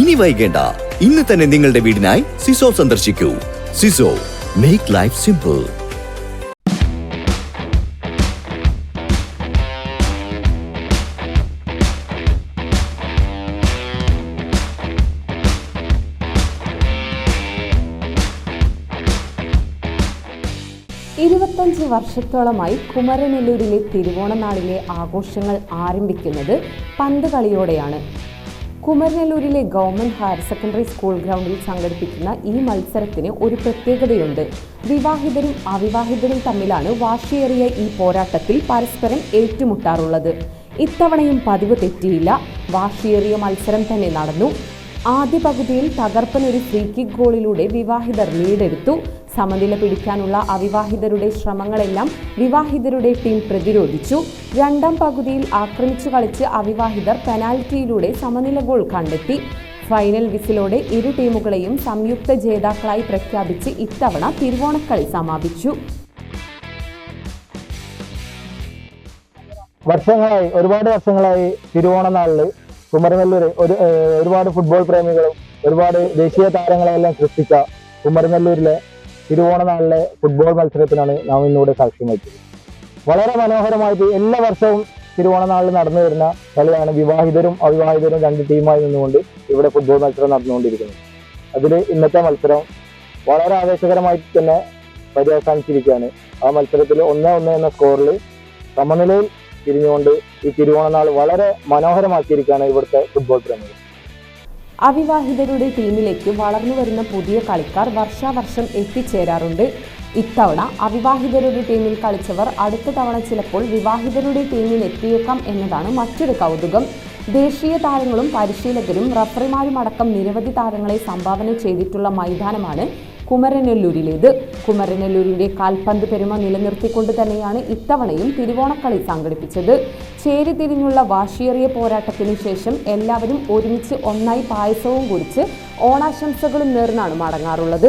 ഇനി വൈകേണ്ട. ഇന്ന് തന്നെ നിങ്ങളുടെ വീടിനായി സിസോ സന്ദർശിക്കൂ. സിസോ മേക്ക് ലൈഫ് സിമ്പിൾ ഇരുപത്തഞ്ച് വർഷത്തോളമായി കുമരനെല്ലൂരിലെ തിരുവോണനാളിലെ ആഘോഷങ്ങൾ ആരംഭിക്കുന്നത് പന്ത് കളിയോടെയാണ്. കുമരനെല്ലൂരിലെ ഗവൺമെന്റ് ഹയർ സെക്കൻഡറി സ്കൂൾ ഗ്രൗണ്ടിൽ സംഘടിപ്പിക്കുന്ന ഈ മത്സരത്തിന് ഒരു പ്രത്യേകതയുണ്ട്. വിവാഹിതരും അവിവാഹിതരും തമ്മിലാണ് വാശിയേറിയ ഈ പോരാട്ടത്തിൽ പരസ്പരം ഏറ്റുമുട്ടാറുള്ളത്. ഇത്തവണയും പതിവ് തെറ്റിയില്ല. വാശിയേറിയ മത്സരം തന്നെ നടന്നു. ആദ്യ പകുതിയിൽ തകർപ്പൻ ഒരു ഫ്രീ കിക്ക് ഗോളിലൂടെ വിവാഹിതർ ലീഡെടുത്തു. സമനില പിടിക്കാനുള്ള അവിവാഹിതരുടെ ശ്രമങ്ങളെല്ലാം വിവാഹിതരുടെ ടീം പ്രതിരോധിച്ചു. രണ്ടാം പകുതിയിൽ ആക്രമിച്ചു കളിച്ച് അവിവാഹിതർ പെനാൽറ്റിയിലൂടെ സമനില ഗോൾ കണ്ടെത്തി. ഫൈനൽ വിസിലോടെ ഇരു ടീമുകളെയും സംയുക്ത ജേതാക്കളായി പ്രഖ്യാപിച്ച് ഇത്തവണ തിരുവോണക്കളി സമാപിച്ചു. വർഷങ്ങളായി ഒരുപാട് വർഷങ്ങളായി തിരുവോണ നാളിൽ കുമരനെല്ലൂര് ഒരു ഒരുപാട് ഫുട്ബോൾ പ്രേമികളും ഒരുപാട് ദേശീയ താരങ്ങളെല്ലാം സൃഷ്ടിച്ച കുമരനെല്ലൂരിലെ തിരുവോണനാളിലെ ഫുട്ബോൾ മത്സരത്തിനാണ് നാം ഇന്നിവിടെ സാക്ഷ്യം വഹിച്ചത്. വളരെ മനോഹരമായിട്ട് എല്ലാ വർഷവും തിരുവോണനാളിൽ നടന്നു വരുന്ന കളിയാണ് വിവാഹിതരും അവിവാഹിതരും രണ്ട് ടീമായി നിന്നുകൊണ്ട് ഇവിടെ ഫുട്ബോൾ മത്സരം നടന്നുകൊണ്ടിരിക്കുന്നത്. അതിൽ ഇന്നത്തെ മത്സരം വളരെ ആവേശകരമായിട്ട് തന്നെ പര്യവസാനിച്ചിരിക്കുകയാണ്. ആ മത്സരത്തിൽ ഒന്ന് ഒന്ന് എന്ന സ്കോറിൽ സമനിലയിൽ തിരിഞ്ഞുകൊണ്ട് ഈ തിരുവോണനാൾ വളരെ മനോഹരമാക്കിയിരിക്കുകയാണ് ഇവിടുത്തെ ഫുട്ബോൾ പ്രേമികൾ. അവിവാഹിതരുടെ ടീമിലേക്ക് വളർന്നു വരുന്ന പുതിയ കളിക്കാർ വർഷാവർഷം എത്തിച്ചേരാറുണ്ട്. ഇത്തവണ അവിവാഹിതരുടെ ടീമിൽ കളിച്ചവർ അടുത്ത തവണ ചിലപ്പോൾ വിവാഹിതരുടെ ടീമിൽ എത്തിയേക്കാം എന്നതാണ് മറ്റൊരു കൗതുകം. ദേശീയ താരങ്ങളും പരിശീലകരും റഫറിമാരും അടക്കം നിരവധി താരങ്ങളെ സംഭാവന ചെയ്തിട്ടുള്ള മൈതാനമാണ് കുമരനെല്ലൂരിലേത്. കുമരനെല്ലൂരിന്റെ കാൽപന്ത് പെരുമ നിലനിർത്തിക്കൊണ്ട് തന്നെയാണ് ഇത്തവണയും തിരുവോണക്കളി സംഘടിപ്പിച്ചത്. ചേരിതിരിഞ്ഞുള്ള വാശിയേറിയ പോരാട്ടത്തിനു ശേഷം എല്ലാവരും ഒരുമിച്ച് ഒന്നായി പായസവും കുടിച്ച് ഓണാശംസകളും നേർന്നാണ് മടങ്ങാറുള്ളത്.